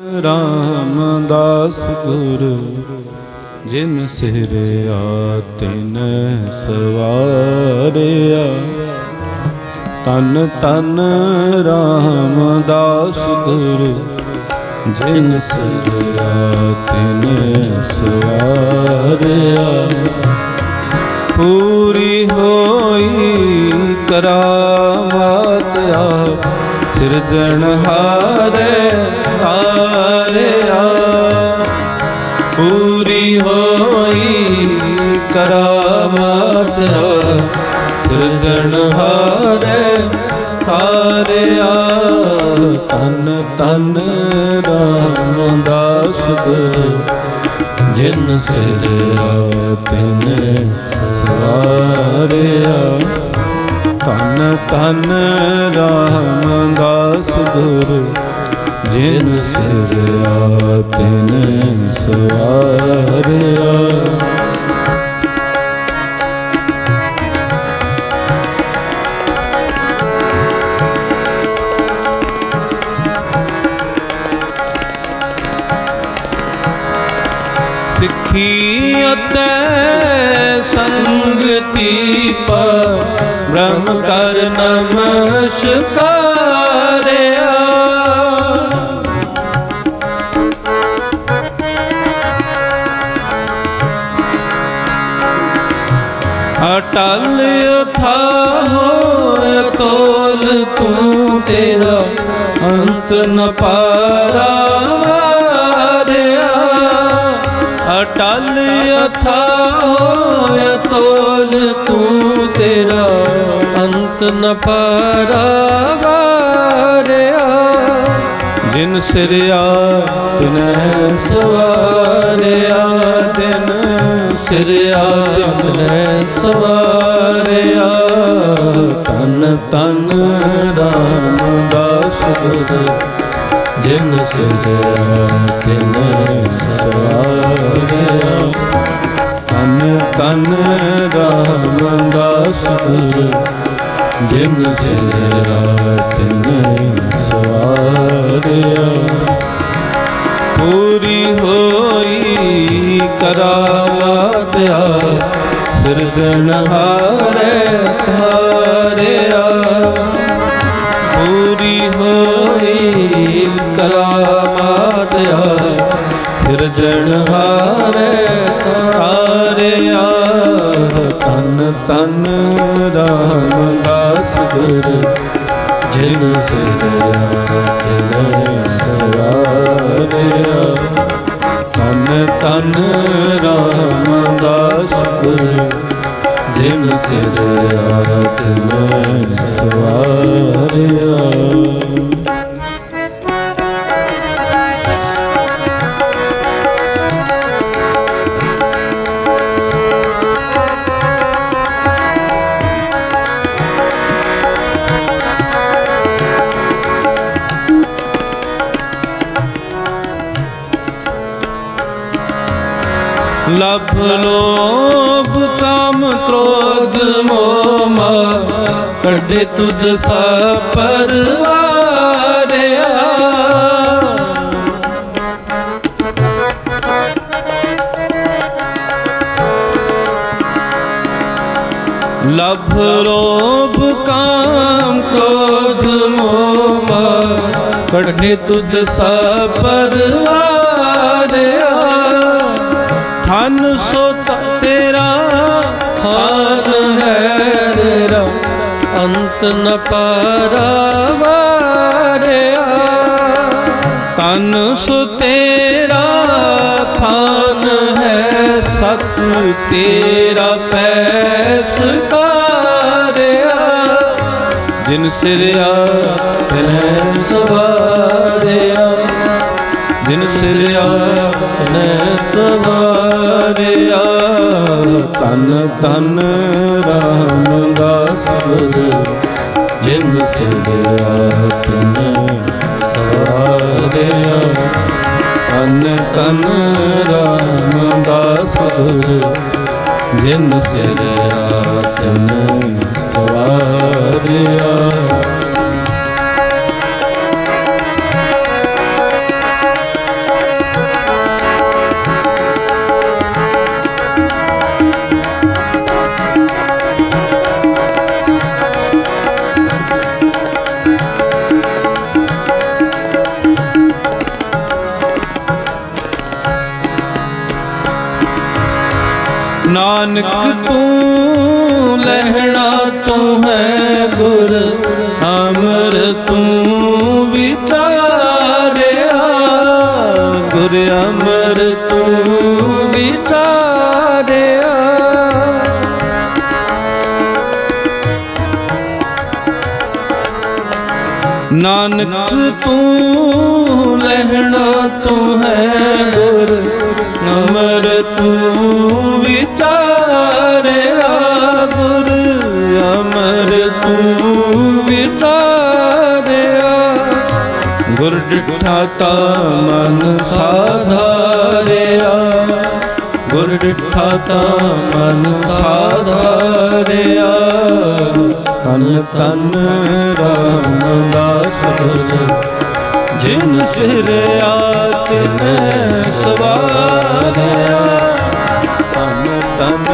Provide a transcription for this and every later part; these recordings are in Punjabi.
ਰਾਮਦਾਸ ਗੁਰ, ਜਿਨ ਸਿਰ ਆਤਿਨ ਸਵਾਰਿਆ। ਤਨ ਤਨ ਰਾਮਦਾਸ ਗੁਰ, ਜਿਨ ਸਿਰ ਆਤਿਨ ਸਵਾਰਿਆ। ਪੂਰੀ ਹੋਈ ਕਰਾਮਾਤ ਆ ਸਿਰਜਣਹਾਰੇ ਤਾਰਿਆ ਪੂਰੀ ਹੋਈ ਕਰਾਮਾਤ ਆ ਸਿਰਜਣਹਾਰੇ ਥਾਰਿਆ ਤਨ ਤਨ ਰਾਮ ਦਾਸ ਜਿਨ ਸਿਰ ਆਤਿਨ ਸਵਾਰਿਆ ਤਨ ਤਨ ਰਾਮ ਸਿੱਖੀ ਅਤੇ ਸੰਗਤੀ ਪਰ ਬ੍ਰਹਮ ਕਰ ਨਮਸਕਾਰਿਆ। ਅਟਲ ਅਥਾ ਹੋਇ ਤੋਲ ਤੂੰ ਤੇਰਾ ਅੰਤ ਨ ਪਾਰਾ। ਤੇਰਾ ਅੰਤ ਨ ਪਾਰਾ ਵਾਰਿਆ ਜਿਨ ਸਿਰ ਆਤਨੈ ਸਵਾਰਿਆ ਦਿਨ ਸਿਰ ਆਤਨੈ ਸਵਾਰਿਆ। ਤਨ ਤਨ ਰਾਮਦਾਸ ਗੁਰ ਜਿਨ ਸਿਰ ਆਤਨੈ ਸਵਾਰਿਆ। ਤਨ ਤਨ ਰਾਮਦਾਸ ਗੁਰ ਜਿਨ ਸਿਰ ਆਤਨੈ ਸਵਾਰਿਆ। ਪੂਰੀ ਹੋਈ ਕਰਾਮਾਤ ਆ ਸਿਰਜਣਹਾਰੇ ਧਾਰਿਆ। ਪੂਰੀ ਹੋਈ ਕਰਾਮਾਤ ਆ ਸਿਰਜਣਹਾਰੇ ਤਨ ਤਨ ਰਾਮਦਾਸ ਗੁਰ, ਜਿਨ ਸਿਰ ਆਤਿਨ ਸਵਾਰਿਆ। ਤਨ ਤਨ ਰਾਮਦਾਸ ਗੁਰ, ਜਿਨ ਸਿਰ ਆਤਿਨ ਸਵਾਰਿਆ। ਲਭ ਲੋਭ ਕਾਮ ਕ੍ਰੋਧ ਮੋਹ ਮਦ ਕੱਢੇ ਤੁਧ ਸਾ ਪਰਵਾਰਿਆ। ਲਭ ਲੋਭ ਕਾਮ ਕ੍ਰੋਧ ਮੋਹ ਮਦ ਕੱਢੇ ਤੁਧ ਸਾ ਪਰਵਾਰਿਆ। ਧਨ ਸੁਤ ਤੇਰਾ ਖਾਨ ਹੈ ਤੇਰਾ ਅੰਤ ਨ ਪਰਵਾਰਿਆ। ਤਨ ਸੋ ਤੇਰਾ ਖਾਨ ਹੈ ਸਚ, ਤੇਰਾ ਪੈਸ ਕਾਰਿਆ। ਜਿਨ ਸਿਰ ਆਤਨੈ ਸਵਾਰਿਆ, ਜਿਨ ਸਿਰ ਆਤਨੈ ਸਵਾਰਿਆ। ਤਨ ਤਨ ਰਾਮਦਾਸ ਗੁਰ, ਜਿਨ ਸਿਰ ਆਤਨੈ ਸਵਾਰਿਆ ਤਨ ਤਨ ਰਾਮਦਾਸ ਗੁਰ, ਜਿਨ ਸਿਰ ਆਤਨੈ ਸਵਾਰਿਆ ਨਾਨਕ ਤੂੰ, ਲਹਿਣਾ ਤੂੰ ਹੈ ਗੁਰ, ਅਮਰ ਤੂੰ ਵਿਚਾਰਿਆ। ਗੁਰ ਅਮਰ ਤੂੰ ਵਿਚਾਰਿਆ। ਨਾਨਕ ਤੂੰ, ਲਹਿਣਾ ਤੂੰ ਹੈ ਗੁਰ, ਅਮਰ ਤੂੰ ਵਿਚਾਰਿਆ। ਗੁਰ ਡਿਠਾ ਤਾ ਮਨ ਸਾਧਾਰਿਆ। ਗੁਰ ਡਿਠਾ ਤਾ ਮਨ ਸਾਧਾਰਿਆ। ਤਨ ਤਨ ਰਾਮਦਾਸ ਗੁਰ ਜਿਨ ਸਿਰ ਆਤਨ ਸਵਾਰਿਆ। ਤਨ ਤਨ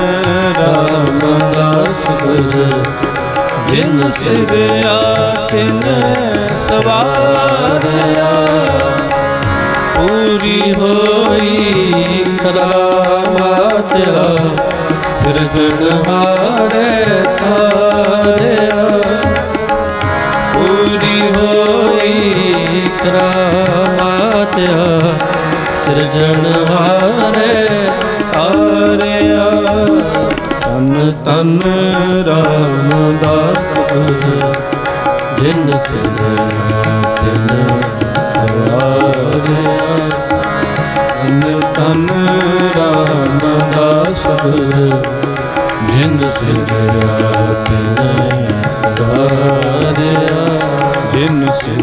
ਰਾਮਦਾਸ ਗੁਰ ਜਿਨ ਸਿਰ ਆਤਨ ਸਵਾਰਿਆ। ਪੂਰੀ ਹੋਈ ਕਰਾਮਾਤਿਆ ਸਿਰਜਣਹਾਰੇ ਤਾਰਿਆ। ਪੂਰੀ ਹੋਈ ਕਰਾਮਾਤਿਆ ਸਿਰਜਣਹਾਰੇ ਤਾਰਿਆ। ਤਨ ਤਨ ਰਾਮਦਾਸ ਗੁਰ ਜਿਨ ਸਿਰ ਤਿਨ ਸਵਾਰਿਆ ਤਨ ਤਨ ਰਾਮਦਾਸ ਗੁਰ ਜਿਨ ਸਿਰ ਤਿਨ ਸਵਾਰਿਆ ਜਿਨ ਸਿਰ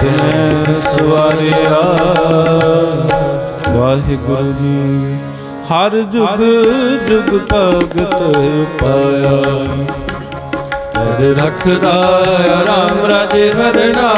ਤਿਨ ਸਵਾਰਿਆ ਵਾਹਿਗੁਰੂ ਜੀ, ਹਰ ਜੁਗ ਜੁਗ ਭਗਤ ਪਾਇਆ। ਰੱਖਦਾ ਰਾਮ ਰਾਜ ਹਰਨਾ